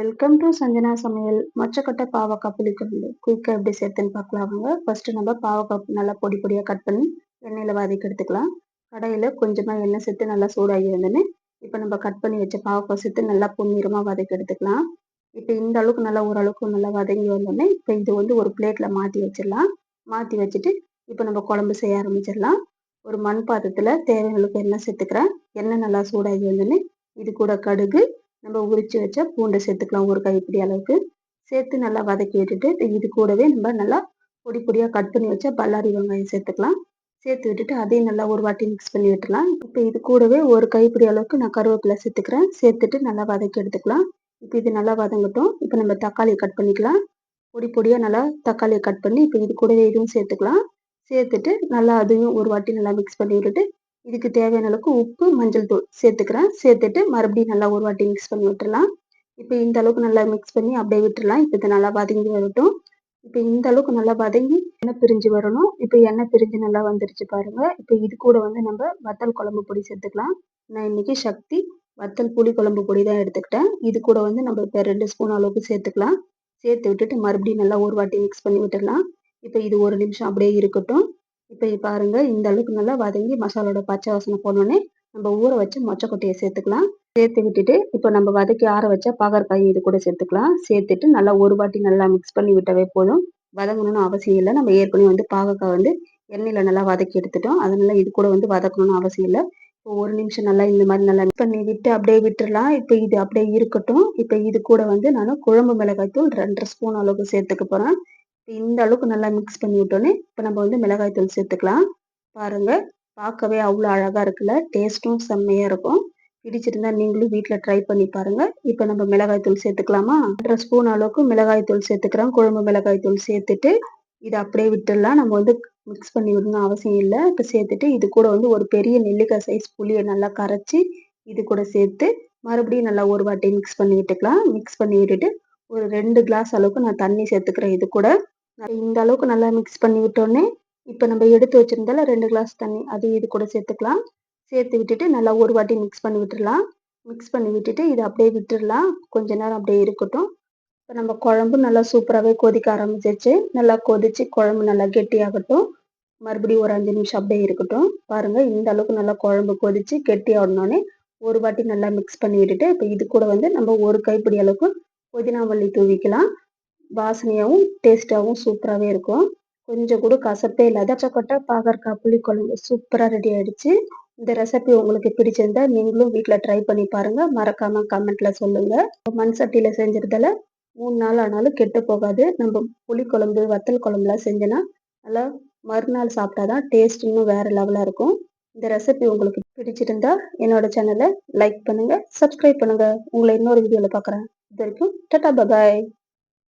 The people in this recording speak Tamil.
வெல்கம் டு சஞ்சனா சமையல். மொச்சக்கொட்டை பாவக்காய் புளிக்குழம்பு. குயிக்காக எப்படி சேர்த்துன்னு பார்க்கலாம் அவங்க ஃபஸ்ட்டு நம்ம பாவக்காய் நல்லா பொடி பொடியாக கட் பண்ணி எண்ணெயில் வதக்கி எடுத்துக்கலாம். கடையில் கொஞ்சமாக எண்ணெய் சேர்த்து நல்லா சூடாகி வந்தோன்னே இப்போ நம்ம கட் பண்ணி வச்ச பாவக்காய் சேர்த்து நல்லா பொன்னிறமாக வதக்கி எடுத்துக்கலாம். இப்போ இந்த அளவுக்கு நல்லா ஓரளவுக்கு நல்லா வதங்கி வந்தோடனே இப்போ இது வந்து ஒரு பிளேட்டில் மாற்றி வச்சிடலாம். மாற்றி வச்சுட்டு இப்போ நம்ம குழம்பு செய்ய ஆரம்பிச்சிடலாம். ஒரு மண் பாத்திரத்தில் தேவையான அளவுக்கு எண்ணெய் சேர்த்துக்கிறேன். எண்ணெய் நல்லா சூடாகி வந்தோடனே இது கூட கடுகு நம்ம உரிச்சு வச்ச பூண்டை சேர்த்துக்கலாம். ஒரு கைப்பிடி அளவுக்கு. சேர்த்து நல்லா வதக்கி விட்டுட்டு இது கூடவே நம்ம நல்லா பொடி பொடியாக கட் பண்ணி வச்ச பல்லாரி வெங்காயம் சேர்த்துக்கலாம். சேர்த்து விட்டுட்டு அதையும் நல்லா ஒரு வாட்டி மிக்ஸ் பண்ணி விட்டுலாம் இப்போ இது கூடவே ஒரு கைப்பிடி அளவுக்கு நான் கருவேப்பிலை சேர்த்துக்கிறேன். சேர்த்துட்டு நல்லா வதக்கி எடுத்துக்கலாம். இப்போ இது நல்லா வதங்கட்டும். இப்போ நம்ம தக்காளியை கட் பண்ணிக்கலாம். பொடி பொடியாக நல்லா தக்காளியை கட் பண்ணி இப்போ இது கூடவே இதுவும் சேர்த்துக்கலாம். சேர்த்துட்டு நல்லா அதையும் ஒரு வாட்டி நல்லா மிக்ஸ் பண்ணி விட்டுட்டு இதுக்கு தேவையான அளவுக்கு உப்பு மஞ்சள் தூள் சேர்த்துக்கிறேன். சேர்த்துட்டு மறுபடியும் நல்லா ஒரு வாட்டி மிக்ஸ் பண்ணி விட்டுறலாம். இப்போ இந்த அளவுக்கு நல்லா மிக்ஸ் பண்ணி அப்படியே விட்டுடலாம் இப்போ இது நல்லா வதங்கி வரட்டும். இப்போ இந்த அளவுக்கு நல்லா வதங்கி எண்ணெய் பிரிஞ்சு வரணும். இப்போ எண்ணெய் பிரிஞ்சு நல்லா வந்துருச்சு பாருங்க. இப்போ இது கூட வந்து நம்ம வத்தல் குழம்பு பொடி சேர்த்துக்கலாம். நான் இன்னைக்கு சக்தி வத்தல் புளி குழம்பு பொடி தான் எடுத்துக்கிட்டேன். இது கூட வந்து நம்ம இப்போ ரெண்டு ஸ்பூன் அளவுக்கு சேர்த்துக்கலாம். சேர்த்து விட்டுட்டு மறுபடியும் நல்லா ஒரு வாட்டி மிக்ஸ் பண்ணி விட்டுடலாம் இப்போ இது ஒரு நிமிஷம் அப்படியே இருக்கட்டும். இப்போ பாருங்க இந்த அளவுக்கு நல்லா வதங்கி மசாலோட பச்சை வாசனை போனோடனே நம்ம ஊற வச்சு மொச்சக்கொட்டையை சேர்த்துக்கலாம். சேர்த்து விட்டுட்டு இப்போ நம்ம வதக்கி ஆற வச்ச பாகற்காய் இது கூட சேர்த்துக்கலாம். சேர்த்துட்டு நல்லா ஒரு வாட்டி நல்லா மிக்ஸ் பண்ணி விட்டவே போதும். வதங்கணும்னு அவசியம் இல்லை. நம்ம ஏற்கனவே வந்து பாகக்காய் வந்து எண்ணெயில் நல்லா வதக்கி எடுத்துட்டோம். அதனால இது கூட வந்து வதக்கணும்னு அவசியம் இல்லை. இப்போ ஒரு நிமிஷம் நல்லா இந்த மாதிரி நல்லா மிக்ஸ் பண்ணி விட்டு அப்படியே விட்டுடலாம் இப்போ இது அப்படியே இருக்கட்டும். இப்போ இது கூட வந்து நான் குழம்பு மிளகாய் தூள் ரெண்டரை ஸ்பூன் அளவுக்கு சேர்த்துக்க போகிறேன் இந்த அளவுக்கு நல்லா மிக்ஸ் பண்ணி விட்டோன்னே இப்போ நம்ம வந்து மிளகாய் தூள் சேர்த்துக்கலாம். பாருங்கள் பார்க்கவே அவ்வளோ அழகாக இருக்குல்ல? டேஸ்ட்டும் செம்மையாக இருக்கும். பிடிச்சிருந்தா நீங்களும் வீட்டில் ட்ரை பண்ணி பாருங்கள் இப்போ நம்ம மிளகாய் தூள் சேர்த்துக்கலாமா? ஒன்றரை ஸ்பூன் அளவுக்கு மிளகாய் தூள் சேர்த்துக்கிறோம் குழம்பு மிளகாய் தூள் சேர்த்துட்டு இதை அப்படியே விட்டுடலாம். நம்ம வந்து மிக்ஸ் பண்ணி விடணும் அவசியம் இல்லை. இப்போ சேர்த்துட்டு இது கூட வந்து ஒரு பெரிய நெல்லிக்காய் சைஸ் புளியை நல்லா கரைச்சி இது கூட சேர்த்து மறுபடியும் நல்லா ஒரு வாட்டி மிக்ஸ் பண்ணி விட்டுக்கலாம். மிக்ஸ் பண்ணி விட்டுட்டு ஒரு ரெண்டு கிளாஸ் அளவுக்கு நான் தண்ணி சேர்த்துக்கிறேன். இது கூட இந்த அளவுக்கு நல்லா மிக்ஸ் பண்ணி விட்டோன்னே இப்போ நம்ம எடுத்து வச்சிருந்தால ரெண்டு கிளாஸ் தண்ணி அதையும் இது கூட சேர்த்துக்கலாம். சேர்த்து விட்டுட்டு நல்லா ஒரு வாட்டி மிக்ஸ் பண்ணி விட்டுடலாம் மிக்ஸ் பண்ணி விட்டுட்டு இதை அப்படியே விட்டுடலாம் கொஞ்ச நேரம் அப்படியே இருக்கட்டும். இப்போ நம்ம குழம்பு நல்லா சூப்பராகவே கொதிக்க ஆரம்பிச்சிருச்சு. நல்லா கொதிச்சு குழம்பு நல்லா கெட்டியாகட்டும். மறுபடியும் ஒரு அஞ்சு நிமிஷம் அப்படியே இருக்கட்டும். பாருங்கள் இந்த அளவுக்கு நல்லா குழம்பு கொதிச்சு கெட்டி ஒரு வாட்டி நல்லா மிக்ஸ் பண்ணி விட்டுட்டு இப்போ இது கூட வந்து நம்ம ஒரு கைப்பிடி அளவுக்கு புதினாவள்ளி தூவிக்கலாம். வாசனையாகவும் டேஸ்ட்டாகவும் சூப்பராகவே இருக்கும். கொஞ்சம் கூட கசப்பே இல்லாத கொட்டை பாகற்காய் புளி குழம்பு சூப்பராக ரெடி ஆகிடுச்சு இந்த ரெசிபி உங்களுக்கு பிடிச்சிருந்தா நீங்களும் வீட்டில் ட்ரை பண்ணி பாருங்கள் மறக்காமல் கமெண்ட்ல சொல்லுங்கள் மண் சட்டியில் செஞ்சுறதால மூணு நாள் ஆனாலும் கெட்டு போகாது. நம்ம புளி குழம்பு வத்தல் குழம்புலாம் செஞ்சோன்னா நல்லா மறுநாள் சாப்பிட்டா தான் டேஸ்ட் இன்னும் வேறு லெவலாக இருக்கும். இந்த ரெசிபி உங்களுக்கு பிடிச்சிருந்தா என்னோட சேனலை லைக் பண்ணுங்கள் சப்ஸ்கிரைப் பண்ணுங்கள் உங்களை இன்னொரு வீடியோவில் பார்க்குறேன் करके टटा बगाए